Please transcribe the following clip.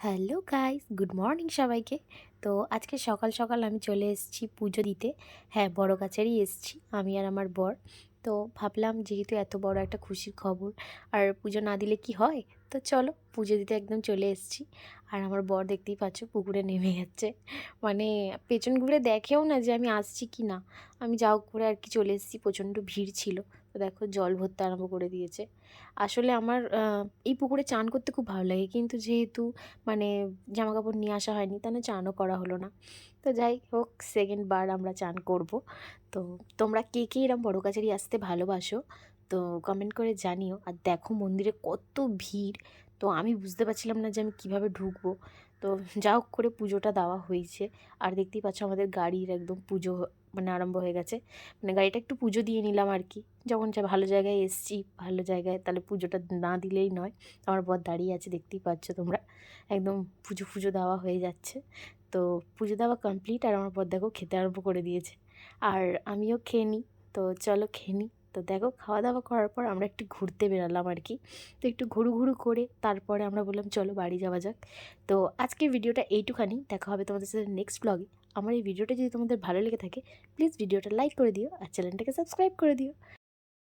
Hello guys, good morning সবাইকে। তো আজকে সকাল সকাল আমি চলে এসেছি পুজো দিতে। হ্যাঁ বড় গাছেরই এসেছি, আমি আর আমার বর। তো ভাবলাম যেহেতু এত বড় একটা খুশির খবর, আর পুজো না দিলে কি হয়? তো চলো পুজো দিতে একদম চলে এসেছি। আর আমার বর দেখতেই পাচ্ছ পুকুরে নেমে যাচ্ছে মানে পেছন ঘুরে দেখেও না যে আমি আসছি কি না। আমি যাও করে আর কি চলে এসেছি, প্রচণ্ড ভিড় ছিল। তো দেখো জল ভরতে আরম্ভ করে দিয়েছে। আসলে আমার এই পুকুরে চান করতে খুব ভালো লাগে। কিন্তু যেহেতু মানে জামা কাপড় নিয়ে আসা হয়নি তাহলে চানও করা হলো না। তো যাই হোক সেকেন্ড বার আমরা চান করব। তো তোমরা কে কে এরম বড় কাছারি আসতে ভালোবাসো তো কমেন্ট করে জানিও। আর দেখো মন্দিরে কত ভিড়, তো আমি বুঝতে পারছিলাম না যে আমি কীভাবে ঢুকবো। তো যা হোক করে পুজোটা দেওয়া হয়েছে। আর দেখতেই পাচ্ছ আমাদের গাড়ির একদম পুজো মানে আরম্ভ হয়ে গেছে। মানে গাড়িটা একটু পুজো দিয়ে নিলাম আর কি। যখন যা ভালো জায়গায় এসছি, ভালো জায়গায়, তাহলে পুজোটা না দিলেই নয়। আমার বর দাঁড়িয়ে আছে, দেখতেই পাচ্ছ তোমরা। একদম পুজো ফুজো দেওয়া হয়ে যাচ্ছে। তো পুজো দেওয়া কমপ্লিট আর আমার পর দেখো খেতে আরম্ভ করে দিয়েছে। আর আমিও খেয়ে নিই। তো চলো খেয়ে নিই। তো দেখো খাওয়া দাওয়া করার পর আমরা একটু ঘুরতে বেরালাম আর কি তো একটু ঘুরু ঘুরু করে তারপরে আমরা বললাম, চলো বাড়ি যাওয়া যাক। তো আজকে ভিডিওটা এইটুখানি। দেখা হবে তোমাদের সাথে নেক্সট ব্লগে আমার এই ভিডিওটা যদি তোমাদের ভালো লেগে থাকে প্লিজ ভিডিওটা লাইক করে দিও আর চ্যানেলটাকে সাবস্ক্রাইব করে দিও।